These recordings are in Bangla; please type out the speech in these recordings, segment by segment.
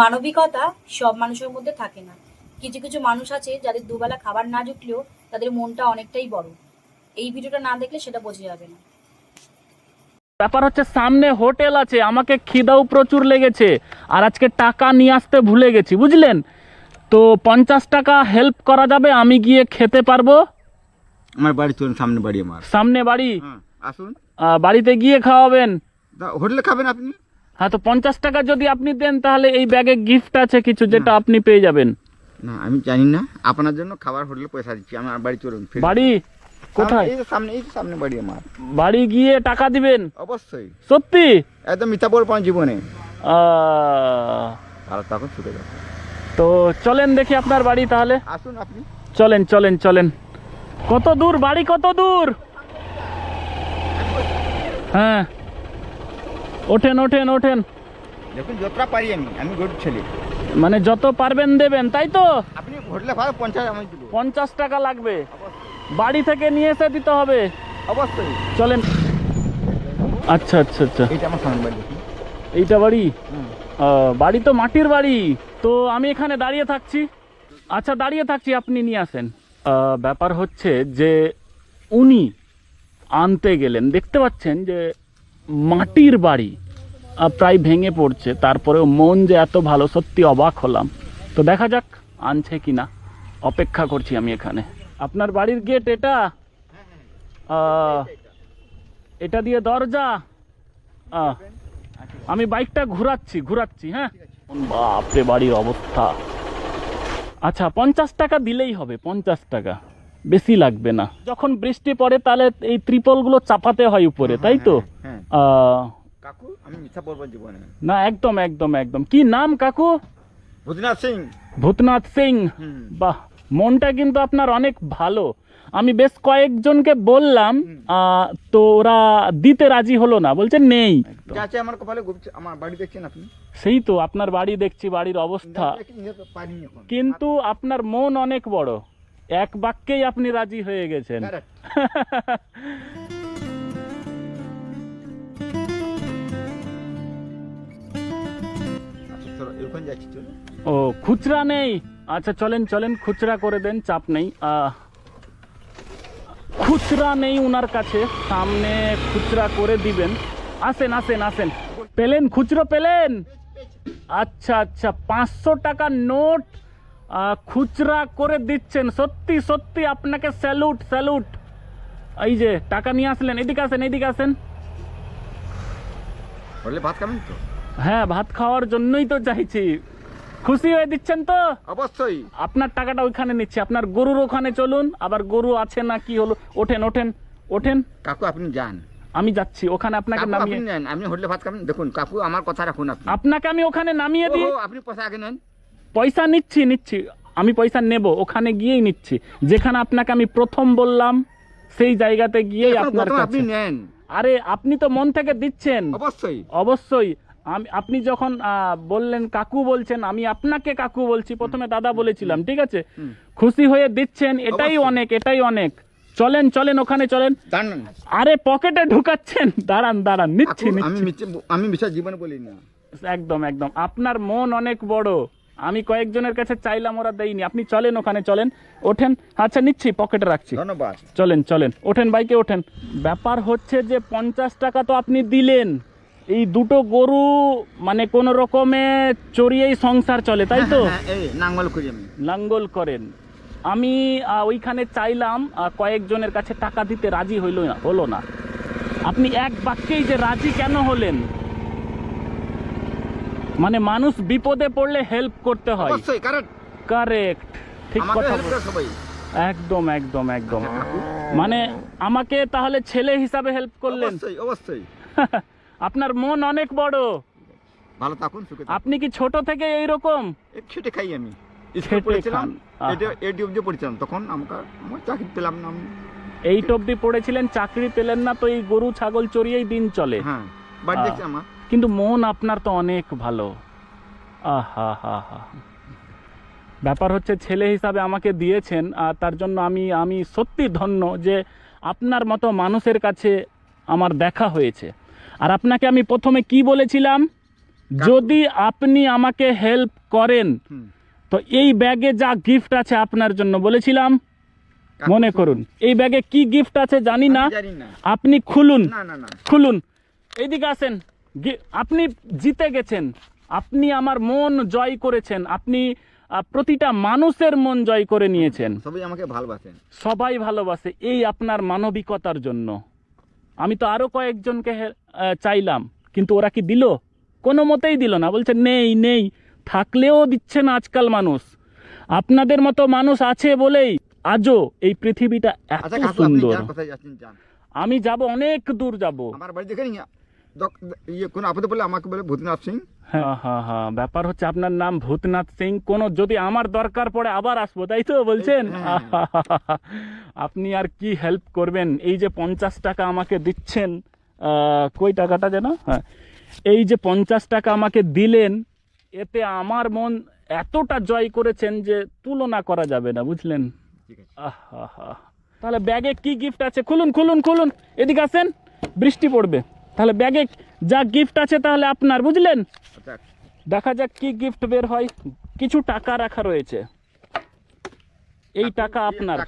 মানবিকতা সব মানুষের মধ্যে থাকে না। কিছু কিছু মানুষ আছে যাদের দুবেলা খাবার না জুটলেও তাদের মনটা অনেকটাই বড়। এই ভিডিওটা না দেখলে সেটা বোঝা যাবে না। ব্যাপার হচ্ছে সামনে হোটেল আছে আমাকে খিদাও প্রচুর লেগেছে আর আজকে টাকা নিয়ে আসতে ভুলে গেছি বুঝলেন? তো পঞ্চাশ টাকা হেল্প করা যাবে আমি গিয়ে খেতে পারব? আমার বাড়ি চলুন সামনে বাড়ি আমার। সামনে বাড়ি? আসুন। বাড়িতে গিয়ে খাওয়াবেন। হোটেলে খাবেন আপনি? হ্যাঁ তো পঞ্চাশ টাকা যদি আপনি দেন তাহলে এই ব্যাগে গিফট আছে কিছু যেটা আপনি পেয়ে যাবেন। না আমি জানি না। আপনার জন্য খাবার হোটেলে পয়সা দিচ্ছি। আমার বাড়ি চলুন বাড়ি? কোথায়? এই সামনে এই সামনে বাড়ি আমার। বাড়ি গিয়ে টাকা দিবেন? অবশ্যই। সত্যি? একদম মিথ্যা বলব জীবনে। আর তখন ছুটে যাবে। তো চলেন দেখি আপনার বাড়ি তাহলে। আসুন আপনি। চলেন চলেন চলেন। কত দূর বাড়ি কত দূর? হ্যাঁ। ওঠেন ওঠেন ওঠেন। দেখুন যতটা পারি আমি আমি গরিব ছেলে। মানে যত পারবেন দেবেন তাই তো? আপনি ভাড়া পঞ্চাশ আমি দেবো। পঞ্চাশ টাকা লাগবে। বাড়ি থেকে নিয়ে এসে দিতে হবে। অবশ্যই। চলেন। আচ্ছা আচ্ছা আচ্ছা। এইটা আমার সামনে বাড়ি এইটা বাড়ি? বাড়ি তো মাটির বাড়ি। তো আমি এখানে দাঁড়িয়ে থাকছি। আচ্ছা দাঁড়িয়ে থাকছি আপনি নিয়ে আসেন। ব্যাপার হচ্ছে যে উনি আনতে গেলেন। দেখতে পাচ্ছেন যে মাটির বাড়ি প্রায় ভেঙে পড়ছে। তারপরেও মন যে এত ভালো, সত্যি অবাক হলাম। তো দেখা যাক, আনছে কি না অপেক্ষা করছি আমি এখানে। আপনার বাড়ির গেট এটা? এটা দিয়ে দরজা? আমি বাইকটা ঘুরাচ্ছি ঘুরাচ্ছি হ্যাঁ? বাপরে বাড়ির অবস্থা। আচ্ছা পঞ্চাশ টাকা দিলেই হবে, পঞ্চাশ টাকা। বেশি লাগবে না। যখন বৃষ্টি পড়ে তাহলে এই ত্রিপলগুলো চাপাতে হয় উপরে তাই তো? হ্যাঁ কাকু আমি মিথ্যা বলব জীবনে। না একদম একদম একদম। কি নাম কাকু? ভূতনাথ সিং। ভূতনাথ সিং। বাহ মনটা কিন্তু আপনার অনেক ভালো। আমি বেশ কয়েকজনকে বললাম তো ওরা দিতে রাজি হলো না বলছে নেই। আমার কপালে আমার বাড়ি দেখছেন আপনি? সেই তো আপনার বাড়ি দেখছি বাড়ির অবস্থা। কিন্তু আপনার মন অনেক বড়। এক বাক্যেই আপনি রাজি হয়ে গেছেন. আচ্ছা। ও খুচরা নেই। আচ্ছা চলেন চলেন খুচরা করে দেন চাপ নেই। খুচরা নেই ওনার কাছে। সামনে খুচরা করে দিবেন। আসেন আসেন আসেন। পেলেন খুচরো পেলেন? আচ্ছা আচ্ছা পাঁচশো টাকা নোট খুচরা করে দিচ্ছেন। সত্যি সত্যি আপনাকে স্যালুট স্যালুট। এই যে টাকা নিয়ে আসলেন। এদিকে আসেন এদিকে আসেন। ভাত খাবেন তো? হ্যাঁ ভাত খাওয়ার জন্যই তো চাইছি। খুশি হয়ে দিচ্ছেন তো? অবশ্যই। আপনার টাকাটা ওইখানে নিচ্ছি। আপনার গরুর ওখানে চলুন। আবার গরু আছে না কি হলো? ওঠেন ওঠেন ওঠেন। কাকু আপনি যান। আমি যাচ্ছি। ওখানে আপনাকে নামিয়ে আপনি হোটেলে ভাত খাবেন? দেখুন কাকু আমার কথা রাখুন আপনি। আপনাকে আমি ওখানে নামিয়ে দিই। আপনি পয়সা আগে নেন পয়সা নিচ্ছি নিচ্ছি। আমি পয়সা নেব ওখানে গিয়েই নিচ্ছি। যেখানে আপনাকে আমি প্রথম বললাম সেই জায়গাতে গিয়েই আপনার কাছে। আপনি নেন। আরে আপনি তো মন থেকে দিচ্ছেন। অবশ্যই। অবশ্যই। আমি আপনি যখন বললেন কাকু বলছেন আমি আপনাকে কাকু বলছি প্রথমে দাদা বলেছিলাম ঠিক আছে? খুশি হয়ে দিচ্ছেন এটাই অনেক এটাই অনেক। চলেন চলেন ওখানে চলেন। আরে পকেটে ঢুকাচ্ছেন? দাঁড়ান দাঁড়ান নিচ্ছি আমি মিশা জীবনে বলি না একদম একদম। আপনার মন অনেক বড়। আমি কয়েকজনের কাছে চাইলাম ওরা দেয়নি। আপনি চলেন ওখানে চলেন। ওঠেন। আচ্ছা নিচ্ছি পকেটে রাখছি। ধন্যবাদ। চলেন চলেন। ওঠেন বাইকে ওঠেন। ব্যাপার হচ্ছে যে পঞ্চাশ টাকা তো আপনি দিলেন। এই দুটো গরু মানে কোনো রকমে চড়িয়েই সংসার চলে তাই তো? হ্যাঁ, হ্যাঁ, নাঙ্গল করি লাঙ্গল করেন। আমি ওইখানে চাইলাম কয়েকজনের কাছে টাকা দিতে রাজি হইল না হলো না। আপনি এক বাক্যেই যে রাজি কেন হলেন? মানে মানুষ বিপদে পড়লে হেল্প করতে হয়। অবশ্যই কারেক্ট। কারেক্ট ঠিক কথা সবাই। একদম একদম একদম। আচ্ছা, মানে আমাকে তাহলে ছেলে হিসাবে হেল্প করলেন। অবশ্যই অবশ্যই। আপনার মন অনেক বড়। ভালো থাকুন সুখে আপনি কি ছোট থেকে এইরকম? এই খেটে খাই আমি। স্কুল পড়েছিলাম। এডি অবধি পড়েছিলাম। তখন আমাকে চাকরি পেলাম না আমি পড়েছিলেন চাকরি পেলেন না তো এই গরু ছাগল চড়িয়েই দিন চলে। হ্যাঁ বাড়ি দেখছি আমার। কিন্তু মন আপনার তো অনেক ভালো। আহা হা হা। ব্যাপার হচ্ছে ছেলে হিসাবে আমাকে দিয়েছেন আর তার জন্য আমি আমি সত্যি ধন্য যে আপনার মতো মানুষের কাছে আমার দেখা হয়েছে। আর আপনাকে আমি প্রথমে কি বলেছিলাম? যদি আপনি আমাকে হেল্প করেন তো এই ব্যাগে যা গিফট আছে আপনার জন্য বলেছিলাম। মনে করুন এই ব্যাগে কি গিফট আছে জানি না। আপনি খুলুন খুলুন। এইদিকে আসেন। আপনি জিতে গেছেন আপনি আমার মন জয় করেছেন আপনি প্রতিটা মানুষের মন জয় করে নিয়েছেন। সবাই আমাকে ভালোবাসেন। সবাই ভালোবাসে এই আপনার মানবিকতার জন্য। আমি তো আরও কয়েকজনকে চাইলাম কিন্তু ওরা কি দিল? কোনো মতেই দিল না। বলছে নেই নেই থাকলেও দিচ্ছে না আজকাল মানুষ। আপনাদের মতো মানুষ আছে বলেই আজও এই পৃথিবীটা এত আচ্ছা সুন্দর। আমি যাব অনেক দূর যাব। আমার বাড়ি দেখে ইয়ে কোনো আপদে বলে আমাকে বলে ভূতনাথ সিং। হ্যাঁ হ্যাঁ হ্যাঁ ব্যাপার হচ্ছে আপনার নাম ভূতনাথ সিং কোনো যদি আমার দরকার পড়ে আবার আসব তাই তো বলছেন? হ্যাঁ। আপনি আর কি হেল্প করবেন? এই যে পঞ্চাশ টাকা আমাকে দিচ্ছেন কই টাকাটা যেন? হ্যাঁ। এই যে পঞ্চাশ টাকা আমাকে দিলেন এতে আমার মন এতটা জয় করেছেন যে তুলনা করা যাবে না বুঝলেন? আহা তাহলে ব্যাগে কি গিফট আছে? খুলুন খুলুন খুলুন। এদিকে আসেন বৃষ্টি পড়বে। তাহলে ব্যাগে যা গিফট আছে তাহলে আপনার বুঝলেন? দেখা যাক কি গিফট বের হয়। কিছু টাকা রাখা রয়েছে। এই টাকা আপনার।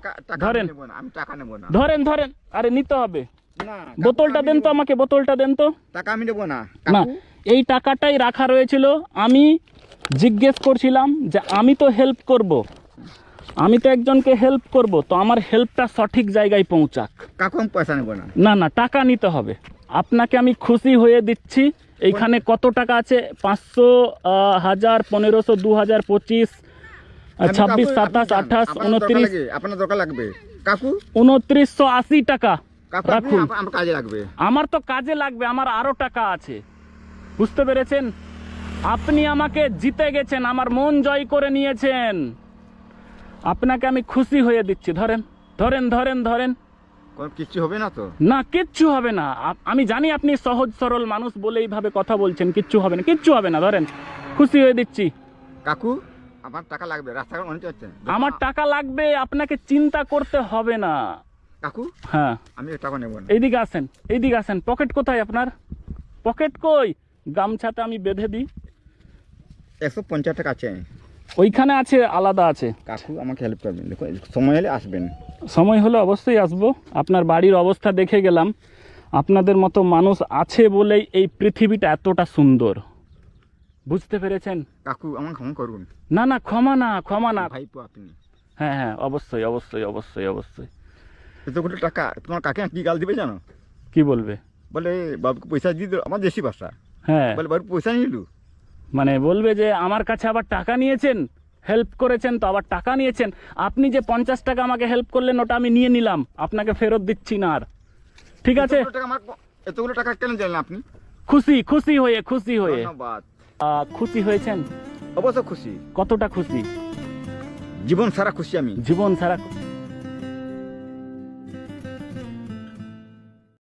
ধরেন। ধরেন ধরেন। আরে নিতে হবে। না বোতলটা দেন তো আমাকে বোতলটা দেন তো। টাকা আমি নেব না। না এই টাকাটাই রাখা রয়েছিল। আমি জিজ্ঞেস করছিলাম যে আমি তো হেল্প করব। আমি তো একজনকে হেল্প করব। তো আমার হেল্পটা সঠিক জায়গায় পৌঁছাক। পয়সা নেব না। না না টাকা নিতে হবে। আপনাকে আমি খুশি হয়ে দিচ্ছি। এইখানে কত টাকা আছে? পাঁচশো হাজার পনেরোশো দু হাজার পঁচিশ ছাব্বিশ সাতাশ আঠাশ উনত্রিশ। আপনার দরকার লাগবে। কাকু? উনত্রিশশো আশি টাকা। রাখুন। আমার কাজে লাগবে। আমার তো কাজে লাগবে আমার আরও টাকা আছে। বুঝতে পেরেছেন? আপনি আমাকে জিতে গেছেন আমার মন জয় করে নিয়েছেন। আপনাকে আমি খুশি হয়ে দিচ্ছি। ধরেন ধরেন ধরেন ধরেন। কিচ্ছু হবে না তো? না কিচ্ছু হবে না। আমি জানি আপনি সহজ সরল মানুষ বলে এইভাবে কথা বলছেন কিচ্ছু হবে না কিচ্ছু হবে না ধরেন। খুশি হয়ে দিচ্ছি। কাকু আমার টাকা লাগবে রাস্তাঘাট অনেক হচ্ছে। আমার টাকা লাগবে আপনাকে চিন্তা করতে হবে না। কাকু হ্যাঁ। আমি টাকা নেব না। এইদিকে আসেন এইদিকে আসেন। পকেট কোথায় আপনার? পকেট কই? গামছাতে আমি বেঁধে দিই। একশো পঞ্চাশ টাকা আছে। ওইখানে আছে আলাদা আছে। কাকু আমাকে হেল্প করবেন। সময় হলে আসবেন। সময় হলে অবশ্যই আসব। আপনার বাড়ির অবস্থা দেখে গেলাম। আপনাদের মতো মানুষ আছে বলেই এই পৃথিবীটা এতটা সুন্দর। বুঝতে পেরেছেন? কাকু আমাকে ক্ষমা করুন না না ক্ষমা না ক্ষমা না। ভাইপো আপনি। হ্যাঁ হ্যাঁ অবশ্যই অবশ্যই অবশ্যই অবশ্যই। এতগুলো টাকা? তোমার কাকে কি গাল দিবে জানো? কি বলবে? বলে বাবুকে পয়সা দিয়ে দিল আমার দেশি ভাষা। হ্যাঁ। বলে বাবু পয়সা নিলু? মানে বলবে যে আমার কাছে আবার টাকা নিয়েছেন? হেল্প করেছেন তো আবার টাকা নিয়েছেন। আপনি যে পঞ্চাশ টাকা আমাকে হেল্প করলেন ওটা আমি নিয়ে নিলাম। আপনাকে ফেরত দিচ্ছি না আর। ঠিক আছে? এতগুলো টাকা কেন জানেন আপনি? খুশি খুশি হয়ে খুশি হয়ে। খুশি হয়েছেন? অবশ্য খুশি। কতটা খুশি? জীবন সারা খুশি আমি। জীবন সারা